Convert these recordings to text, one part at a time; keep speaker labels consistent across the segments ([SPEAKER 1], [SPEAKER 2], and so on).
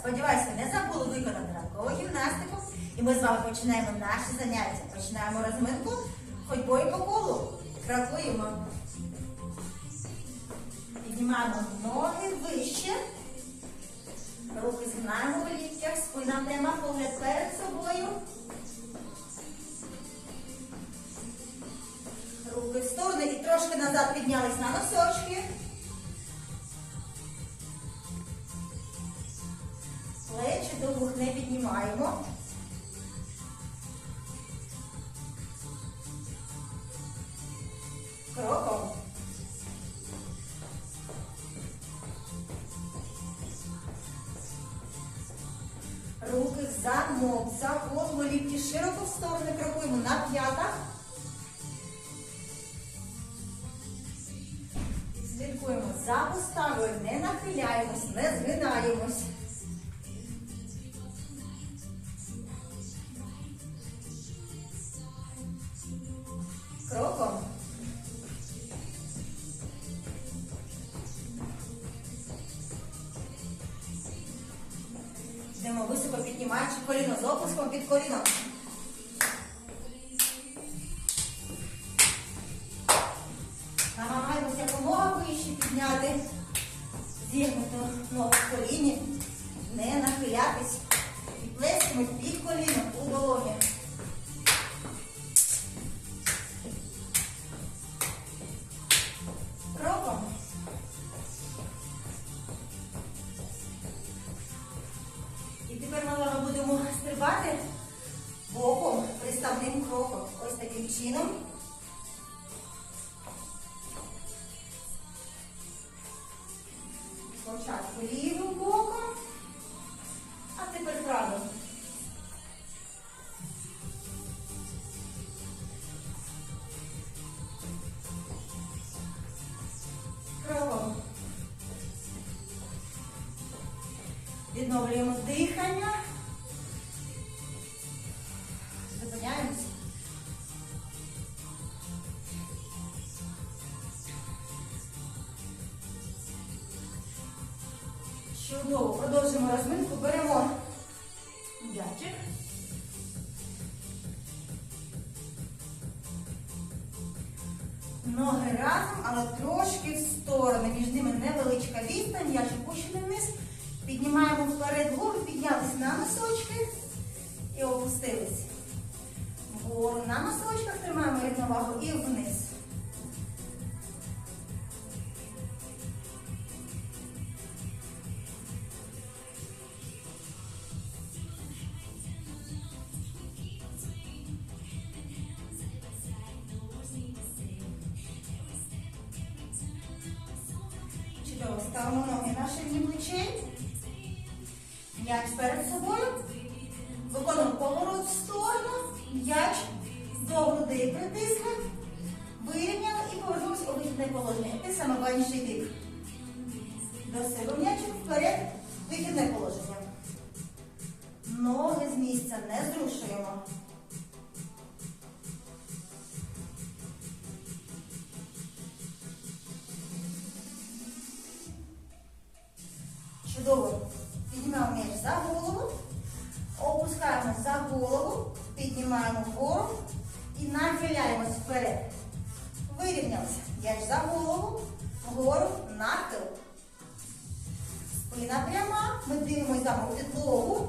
[SPEAKER 1] Сподіваюся, не забули виконати ранкову гімнастику. І ми з вами починаємо наші заняття. Починаємо розминку ходьбою по колу. Крокуємо. Піднімаємо ноги вище. Руки згинаємо в ліктях, спина пряма, погляд перед собою. Руки в сторони і трошки назад піднялись на носочки. Руки в замок, за голову, лікті широко в сторони крокуємо на п'ятах. Слідкуємо за поставою, не нахиляємось, не згинаємось. Кроком. Піднімаючи коліно з опуском під коліном. Намагаємося якомога вище підняти зігнуту ногу в коліні, не нахилятись і плесками під коліном у долоні. Кроком. І тепер ми вами боком, приставним кроком. Ось таким чином. Спочатку лівим боком, а тепер правим. Кроком. Відновлюємо дихання. М'ячик. Ноги разом, але трошки в сторони. Між ними невеличка відстань, м'яч опущений вниз. Піднімаємо вперед вгору, піднялись на носочки і опустились. Вгору на носочках тримаємо рівновагу і вниз. Чудово. Ставимо ноги на ширині плечей. М'яч перед собою. Виконуємо поворот в сторону. М'яч до грудей притисли. Вирівняли і повернулися у вихідне положення. Те саме бік. До себе м'ячик вперед. Вихідне положення. Ноги з місця не зрушуємо. Чудово. Піднімаємо м'яч за голову. Опускаємо за голову. Піднімаємо вгору. І нахиляємось вперед. Вирівнялися. М'яч за голову. Вгору. Нахил. Спина пряма. Ми дивимося там у підлогу.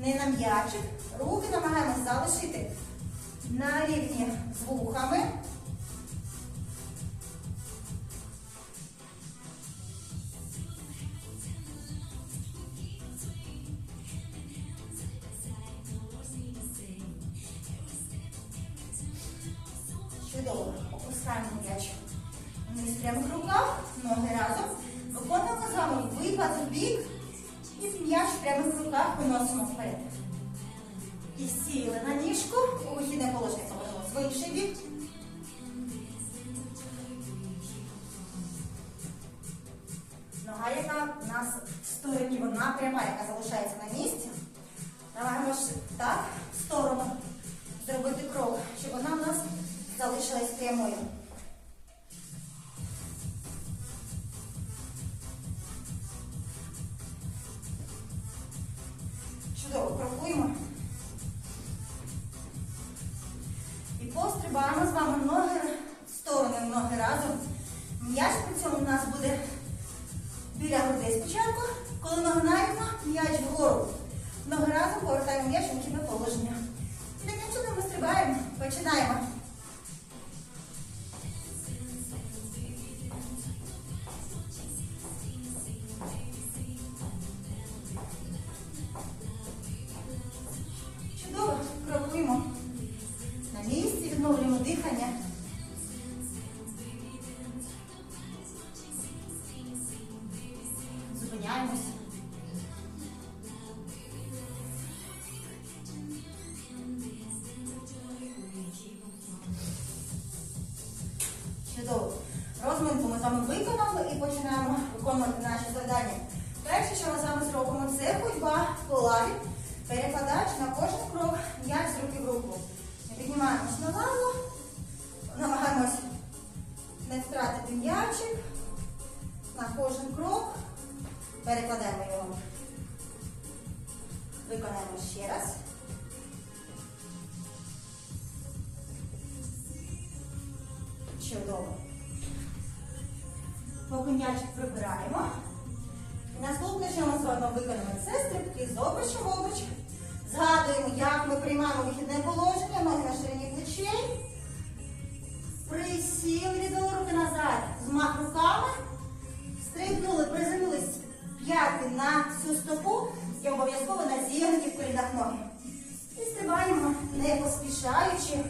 [SPEAKER 1] Не на м'ячик. Руки намагаємося залишити на рівні з вухами. Чудово. Опускаємо м'яч вниз прямо в руках, ноги разом. Виконуємо з вами випад в бік і м'яч прямо в руках виносимо вперед. І сіли на ніжку, у вихідне положення повернулося в інший бік. Нога, яка у нас в стороні, вона пряма, яка залишається на місці. Намагаємося так, пострибаємо з вами ноги в сторони, ноги разом. М'яч при цьому у нас буде біля грудей спочатку. Коли ноги нагнемо, м'яч вгору. Ноги разом повертаємо м'яч в кібе положення. І таким чином ми стрибаємо. Починаємо. Зупиняємось. Чудово. Розминку ми з вами виконали і починаємо виконувати наші завдання. Перше, що ми з вами зробимо, це ходьба по лаві, перекладаючи на кожен крок м'яч з руки в руку. Ми піднімаємось на лаву, намагаємось не втратити м'ячик на кожен крок. Перекладаємо його. Виконаємо ще раз. Чудово. Поки м'ячик прибираємо. Наступне, що ми з вами виконаємо, це стрибки з обруча в обруч. Згадуємо, як ми приймаємо вихідне положення, ноги на ширині плечей. Присіли віддали руки назад. Змах руками. Стрибнули, приземлились п'яти на цю стопу і обов'язково на зігнуті в колінах ноги. І стрибаємо, не поспішаючи.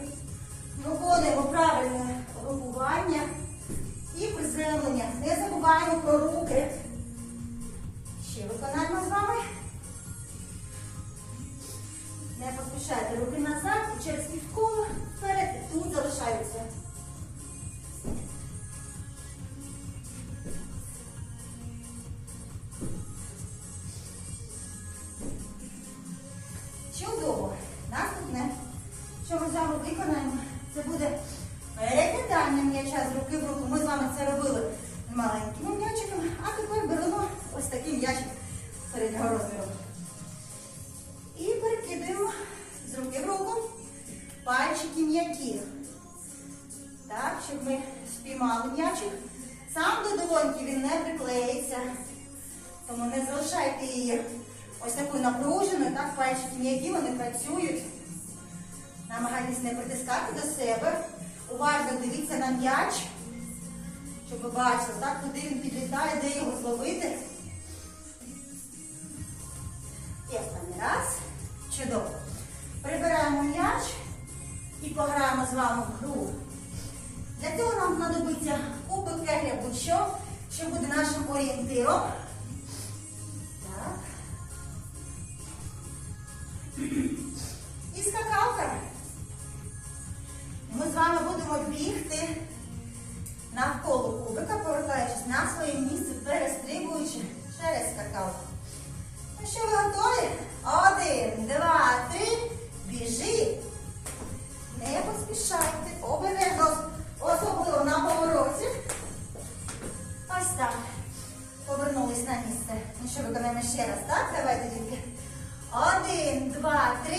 [SPEAKER 1] Виконуємо правильне групування і приземлення. Не забуваємо про руки. Ще виконаємо з вами. Не поспішайте руки назад робили маленькими м'ячиками, а тепер беремо ось такий м'ячик середнього розміру. І перекидаємо з руки в руку пальчики м'які. Так, щоб ми спіймали м'ячик. Сам до долоньки він не приклеїться. Тому не залишайте її ось такою напруженою, так, пальчики м'які, вони працюють. Намагайтесь не притискати до себе. Уважно дивіться на м'яч, щоб бачили, так, куди він підлітає, де його зловити. І останній раз. Чудово. Прибираємо м'яч і пограємо з вами в гру. Для цього нам знадобиться кубик кегля будь-що, що буде нашим орієнтиром. Так. І скакалка. Ми з вами будемо бігти навколо кубика, повертаючись на своє місце, перестрибуючи через скакалку. Ну що, ви готові? Один, два, три. Біжи. Не поспішайте. Обережно, особливо на повороті. Ось так. Повернулись на місце. Ну що, виконаємо ще раз, так? Давайте, дітки. Один, два, три,